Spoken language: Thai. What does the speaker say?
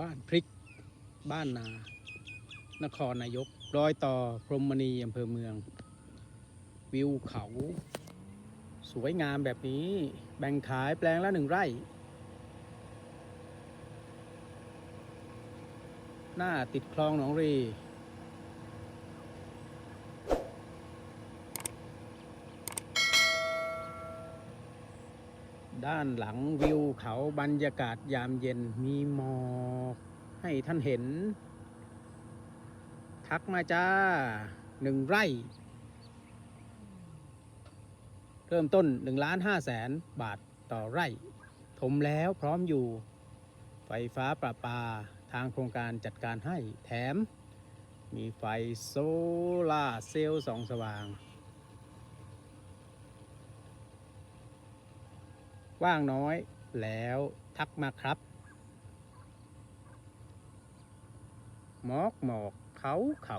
บ้านพริก บ้านนา นครนายก รอยต่อพรหมณีอำเภอเมือง วิวเขา สวยงามแบบนี้ แบ่งขายแปลงละหนึ่งไร่ หน้าติดคลองหนองรี ด้านหลังวิวเขาบรรยากาศยามเย็นมีหมอกให้ท่านเห็น ทักมาจ้าหนึ่งไร่ เริ่มต้น1ล้าน5แสนบาทต่อไร่ ถมแล้วพร้อมอยู่ ไฟฟ้าประปาทางโครงการจัดการให้แถม มีไฟโซลาเซลล์สองสว่าง ว่างน้อยแล้วทักมาครับ หมอกหมอกเขาเขา